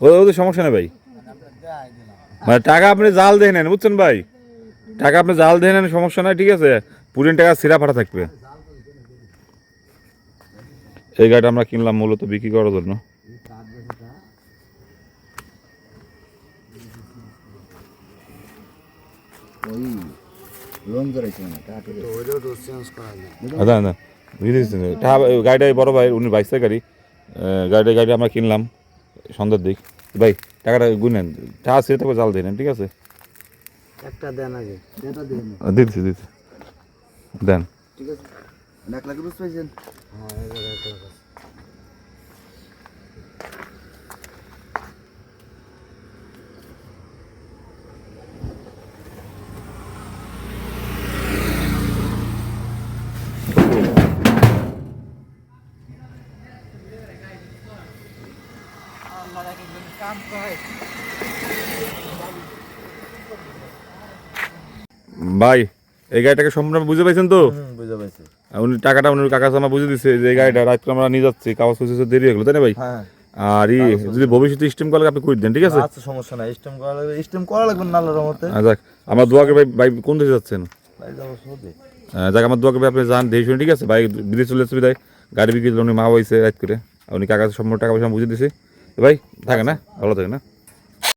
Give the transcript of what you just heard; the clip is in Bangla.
ওদের সমস্যা নেই ভাই। মানে টাকা আপনি জাল দিয়ে নেন, বুঝছেন ভাই? টাকা আপনি জাল দিয়ে নেন, সমস্যা নাই, ঠিক আছে? পুরিন টাকা সিরা ফাটা থাকবে। এই গাড়িটা আমরা কিনলাম মূলত বিক্রি করার জন্য। আচ্ছা আচ্ছা। গাড়িটা বড় ভাই, উনি বাইশ গাড়ি। গাড়িটা গাড়ি আমরা কিনলাম। সন্ধ্যার দিক। ভাই টাকাটা গুনেন টাকা আছে থাকবে জাল দিয়ে নেন ঠিক আছে? একটা দেন আগে এটা দিন আহ, দিচ্ছি দিচ্ছি। দেন। ঠিক আছে। এক লাখ রুপি পাইছেন হ্যাঁ এক লাখ আছে। ভাই এই গাড়িটাকে সম্পূর্ণ বুঝে পাইছেন তো? বুঝতে পারছি আর উনি টাকাটা উনি কাকা আমার বুঝে দিচ্ছে যে এই গাড়িটা রাত করে আমরা নিয়ে যাচ্ছি কাগজ পয়সা দেরি হয়ে গেলো তাই না ভাই? হ্যাঁ আর ই যদি ভবিষ্যতে স্টিম কলে আপনি করে দেন ঠিক আছে? আচ্ছা সমস্যা নাই। স্টেম করা লাগবে স্টেম করা লাগবে না আল্লাহর রহমতে। যাক আমার দোয়াকে ভাই ভাই কোন দেশে যাচ্ছেন? ভাই যাব সৌদি। যাক আমার দোয়াকে ভাই আপনি যান দেখে শুনে ঠিক আছে? ভাই বিদেশ চলে যাচ্ছে বিদায়। গাড়ি বিক্রি উনি মা হয়েছে রাত করে। উনি কাকা সম্পূর্ণ টাকা পয়সা বুঝে দিছে। ভাই থাকে না ভালো থাকে না